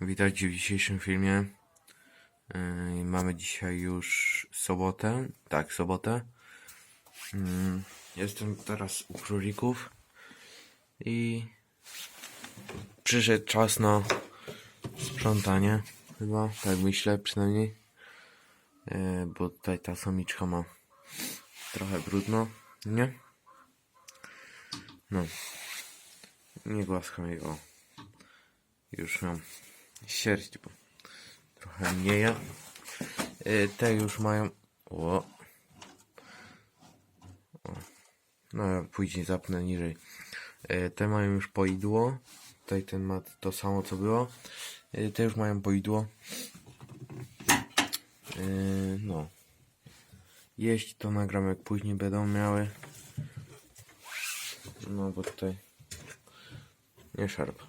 Witajcie w dzisiejszym filmie. Yy, mamy dzisiaj już sobotę. Tak, sobotę. Yy, jestem teraz u królików i przyszedł czas na sprzątanie. Chyba, tak myślę przynajmniej. Yy, bo tutaj ta samiczka ma trochę brudno, nie? No. Nie głaskam jej, o. Już mam sierść, bo trochę mniej. Y, Te już mają. O. No, ja później zapnę niżej. Y, Te mają już poidło. Tutaj ten ma to samo co było. Y, Te już mają poidło. No. Jeść to nagram jak później będą miały. No bo tutaj. Nie szarp.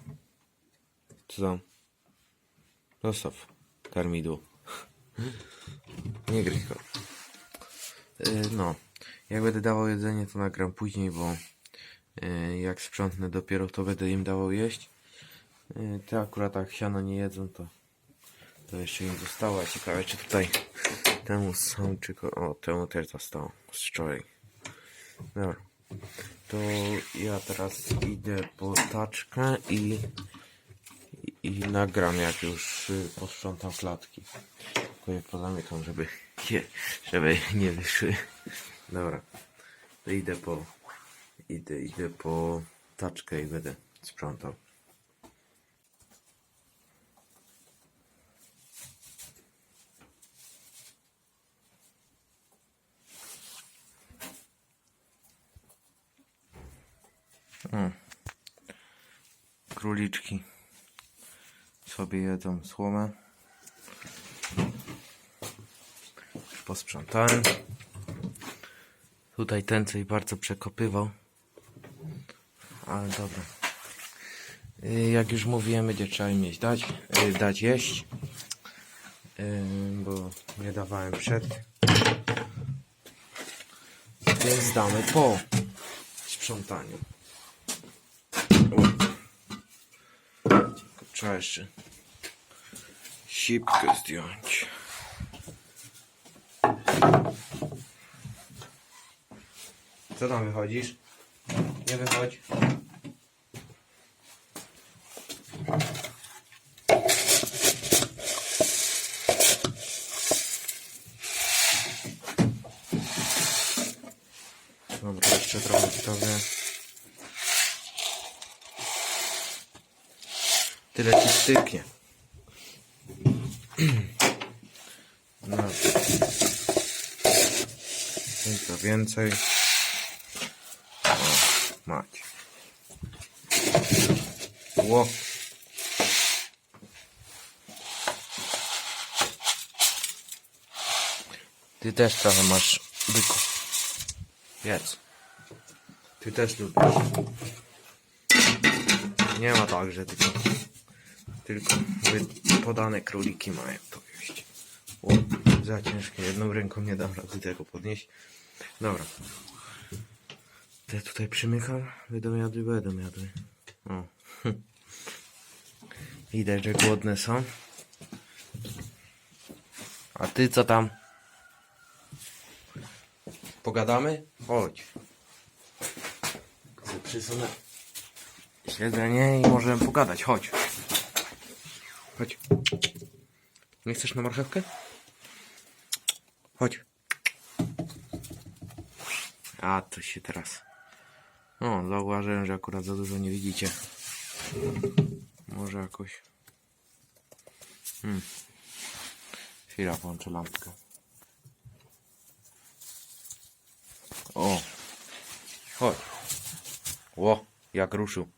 Co tam? Zostaw karmidło. Nie gryź. Yy, no. Jak będę dawał jedzenie, to nagram później, bo yy, jak sprzątnę dopiero, to będę im dawał jeść. Yy, te akurat jak siano nie jedzą, to to jeszcze im zostało. Ciekawe, czy tutaj temu samczyko... O, temu też zostało z wczoraj. Dobra. To ja teraz idę po taczkę i i, nagram jak już y, posprzątam klatki. Tylko je pozamykam, żeby, je, żeby nie wyszły. Dobra. To idę po idę, idę po taczkę i będę sprzątał. O. Króliczki sobie jedzą słomę. Posprzątałem. Tutaj ten coś bardzo przekopywał. Ale dobra. Y, Jak już mówiłem, będzie trzeba im jeść dać, y, dać jeść. Y, Bo nie dawałem przed. Więc damy po sprzątaniu. Trzeba jeszcze sipkę zdjąć. Co tam wychodzisz? Nie wychodź. Dobra, jeszcze trochę widzowie. Tyle ci styknie. No. Tylko więcej. O, macie. Ło. Ty też trochę masz byków. Jedz. Ty też lubisz. Nie ma tak, że tylko tylko podane króliki mają to jeść. O, za ciężkie. Jedną ręką nie dam rady tego podnieść. Dobra. Te tutaj przymykam. Będą jadły, będą jadły. O. Widać, że głodne są. A ty co tam? Pogadamy? Chodź. Przysunę siedzenie i możemy pogadać. Chodź. Chodź. Nie chcesz na marchewkę? Chodź. A, to się teraz... O, zauważyłem, że akurat za dużo nie widzicie. Może jakoś... Hmm. Chwila, włączę lampkę. O. Chodź. Ło, jak ruszył.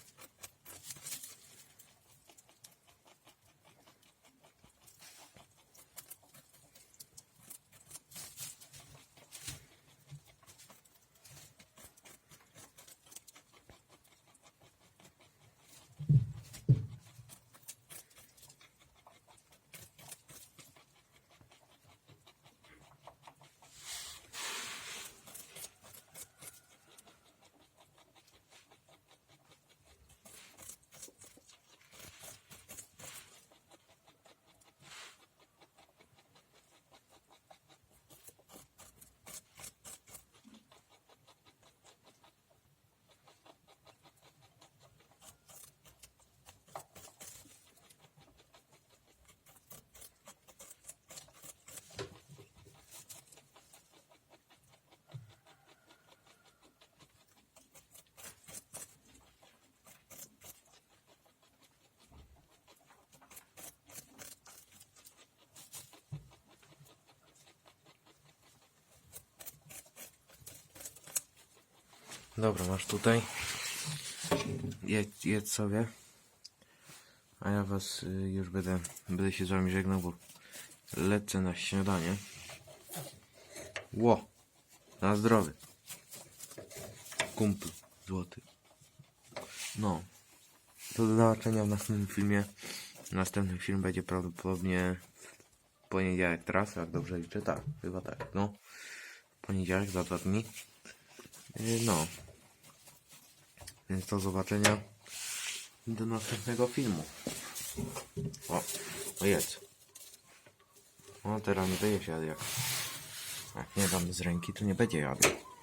Dobra, masz tutaj. Jedz, jedz sobie. A ja was y, już będę, będę się z wami żegnał, bo lecę na śniadanie. Ło! Na zdrowie. Kumpl złoty. No. To do zobaczenia w następnym filmie. Następny film będzie prawdopodobnie w poniedziałek teraz, jak dobrze liczę. Tak, chyba tak. No. Poniedziałek za dwa dni. Yy, No. Więc do zobaczenia do następnego filmu. O, o jedz. O, teraz nie będzie się jadł jak. Jak nie dam z ręki, to nie będzie jadł.